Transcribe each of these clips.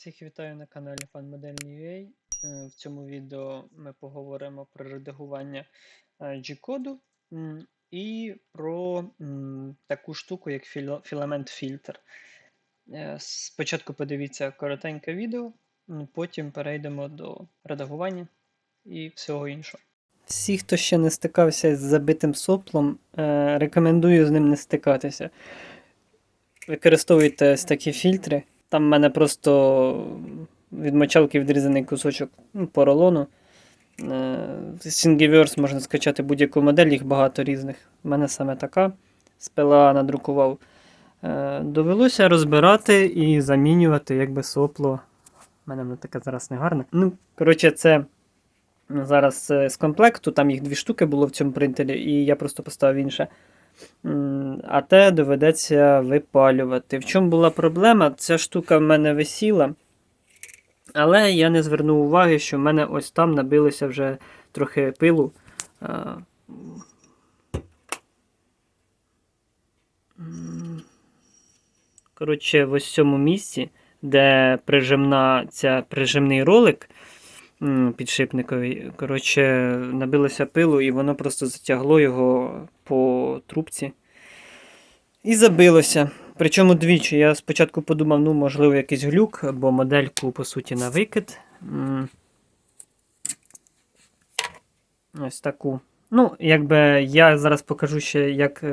Всіх вітаю на каналі FunModel.ua. Е, В цьому відео ми поговоримо про редагування е, G-коду і про таку штуку, як філамент фільтр. Е, Спочатку подивіться коротеньке відео, потім перейдемо до редагування і всього іншого. Всі, хто ще не стикався з забитим соплом, рекомендую з ним не стикатися. Використовуйте ось такі фільтри. Там в мене просто від мочалки відрізаний кусочок ну, поролону. Е, з можна скачати будь-яку модель, їх багато різних. У мене саме така. З ПЛА надрукував. Е, Довелося розбирати і замінювати якби сопло. У мене воно таке зараз не гарне. Ну, коротше, це зараз е, з комплекту, там їх дві штуки було в цьому принтері, і я просто поставив інше. А те доведеться випалювати. В чому була проблема? Ця штука в мене висіла, але я не звернув уваги, що в мене ось там набилося вже трохи пилу. Коротше, в ось цьому місці, де прижимна, ця, прижимний ролик м, підшипниковий, коротше, набилося пилу, і воно просто затягло його по трубці. І забилося. Причому двічі. Я спочатку подумав, ну, можливо, якийсь глюк, бо модельку, по суті, на викид. Ось таку. Ну, якби я зараз покажу ще, як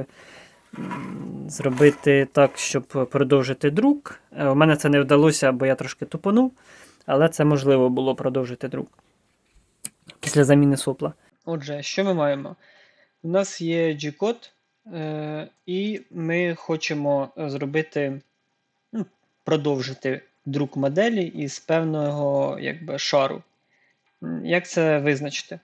зробити так, щоб продовжити друк. Е, У мене це не вдалося, бо я трошки тупонув, але це можливо було продовжити друк після заміни сопла. Отже, що ми маємо? У нас є G-код, е, і ми хочемо зробити, ну, продовжити друк моделі із певного якби, шару. Як це визначити?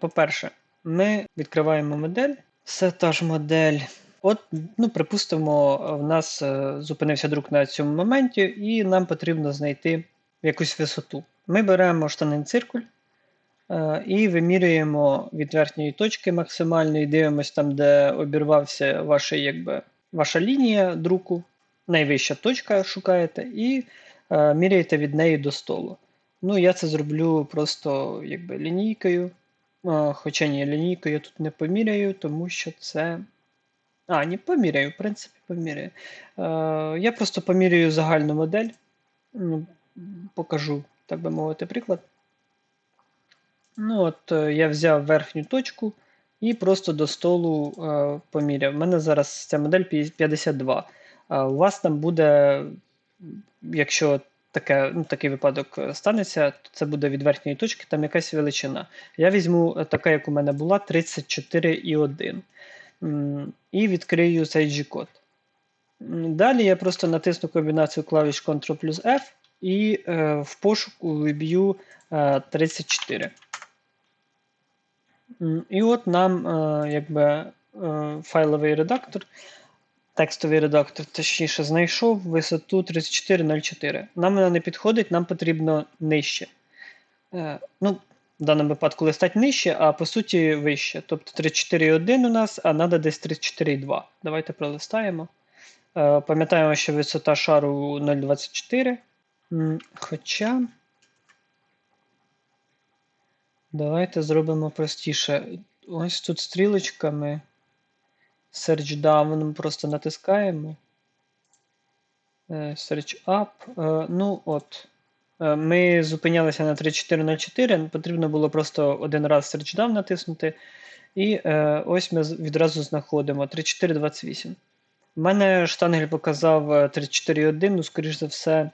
По-перше, ми відкриваємо модель, все та ж модель. От, ну, припустимо, в нас е, зупинився друк на цьому моменті, і нам потрібно знайти якусь висоту. Ми беремо штанин циркуль е, і вимірюємо від верхньої точки максимальної, дивимося там, де обірвався ваша, якби, ваша лінія друку, найвища точка шукаєте, і е, міряєте від неї до столу. Ну, я це зроблю просто якби, лінійкою. Е, Хоча ні, лінійкою я тут не поміряю, тому що це. А, ні, поміряю, в принципі, поміряю. Е, я просто поміряю загальну модель. Покажу, так би мовити, приклад. Ну, от е, я взяв верхню точку і просто до столу е, поміряв. У мене зараз ця модель 52. А у вас там буде, якщо таке, ну, такий випадок е, станеться, то це буде від верхньої точки, там якась величина. Я візьму е, така, як у мене була, 34,1. І відкрию цей G-код. Далі я просто натисну комбінацію клавіш Ctrl плюс F і е, в пошуку виб'ю е, 34. І от нам е, якби е, файловий редактор, текстовий редактор, точніше, знайшов висоту 3404. Нам вона не підходить, нам потрібно нижче. Е, Ну, в даному випадку листать нижче, а по суті вище. Тобто 34,1 у нас, а треба десь 34,2. Давайте пролистаємо. Е, Пам'ятаємо, що висота шару 0,24. Хоча. Давайте зробимо простіше. Ось тут стрілочками. Search down просто натискаємо. Е, Search up. Е, Ну от. Е, Ми зупинялися на 3404. Потрібно було просто один раз Search down натиснути. І ось ми відразу знаходимо 3428. У мене штангель показав е, 34,1, ну, скоріш за все,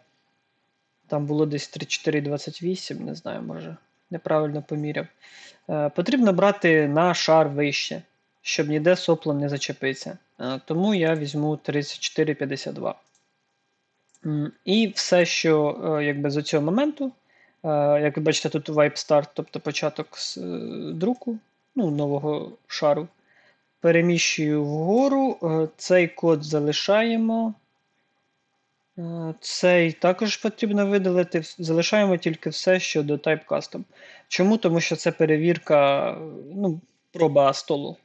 там було десь 34,28, не знаю, може, неправильно поміряв. Е, Потрібно брати на шар вище, щоб ніде соплом не зачепитися. Е, Тому я візьму 34,52. І все, що е, якби з цього моменту, як ви бачите, тут wipe start, тобто початок з, друку, ну, нового шару. Переміщую вгору, цей код залишаємо. Цей також потрібно видалити. Залишаємо тільки все, що до Type Custom. Чому? Тому що це перевірка, ну, проба столу.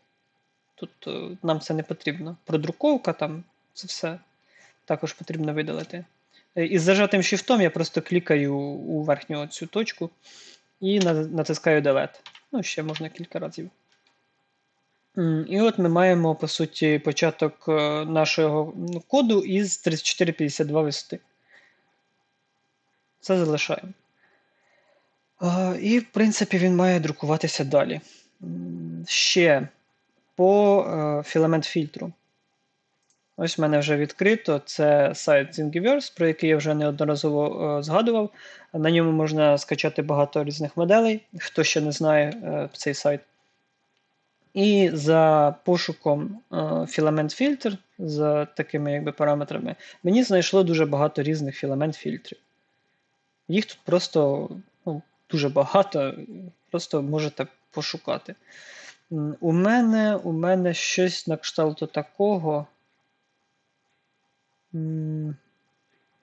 Тут е, нам це не потрібно. Продруковка там, це все також потрібно видалити. Е, Із зажатим шифтом я просто клікаю у верхню цю точку і натискаю Delete. Ну, ще можна кілька разів. І от ми маємо, по суті, початок е, нашого ну, коду із 3452 висоти. Це залишаємо. І, в принципі, він має друкуватися далі. Ще по е, філамент фільтру. Ось в мене вже відкрито. Це сайт Thingiverse, про який я вже неодноразово е, згадував. На ньому можна скачати багато різних моделей, хто ще не знає цей сайт. І за пошуком е, Filament Filter, за такими якби, параметрами, мені знайшло дуже багато різних філамент фільтрів. Їх тут просто ну, дуже багато, просто можете пошукати. У мене, у мене щось на кшталту такого.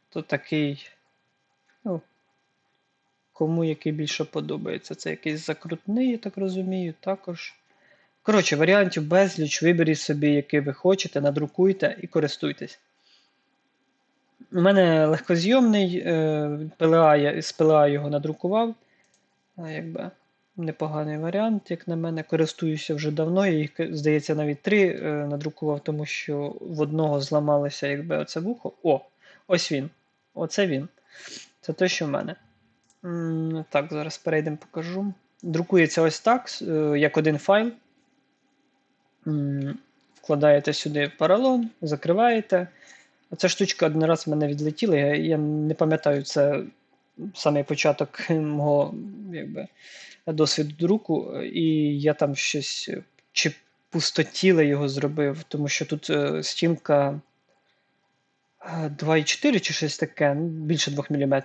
То такий. Ну, кому який більше подобається. Це якийсь закрутний, я так розумію, також. Коротше, варіантів безліч, виберіть собі, який ви хочете, надрукуйте і користуйтесь. У мене легкозйомний е, PLA, я з PLA його надрукував. Якби непоганий варіант, як на мене. Користуюся вже давно. Я їх, здається, навіть три е, надрукував, тому що в одного зламалося якби оце вухо. О, ось він. Оце він. Це те, що в мене. Так, зараз перейдемо, покажу. Друкується ось так, е, як один файл. Вкладаєте сюди поролон, закриваєте. Оця штучка один раз в мене відлетіла, я, я не пам'ятаю, це самий початок мого якби, досвіду друку, і я там щось е, чи пустотіле його зробив, тому що тут е, стінка е, 2,4 чи щось таке, ну, більше 2 мм.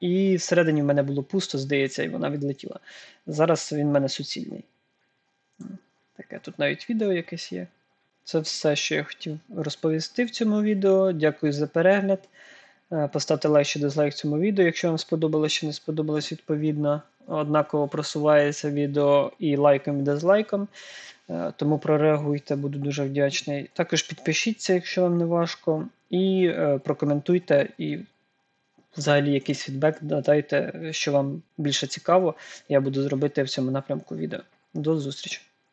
І всередині в мене було пусто, здається, і вона відлетіла. Зараз він в мене суцільний. Таке, тут навіть відео якесь є. Це все, що я хотів розповісти в цьому відео. Дякую за перегляд. Е, Поставте лайк чи дизлайк цьому відео, якщо вам сподобалось чи не сподобалось відповідно. Однаково просувається відео і лайком, і дизлайком. Е, Тому прореагуйте, буду дуже вдячний. Також підпишіться, якщо вам не важко, і е, прокоментуйте, і взагалі якийсь фідбек додайте, що вам більше цікаво. Я буду зробити в цьому напрямку відео. До зустрічі!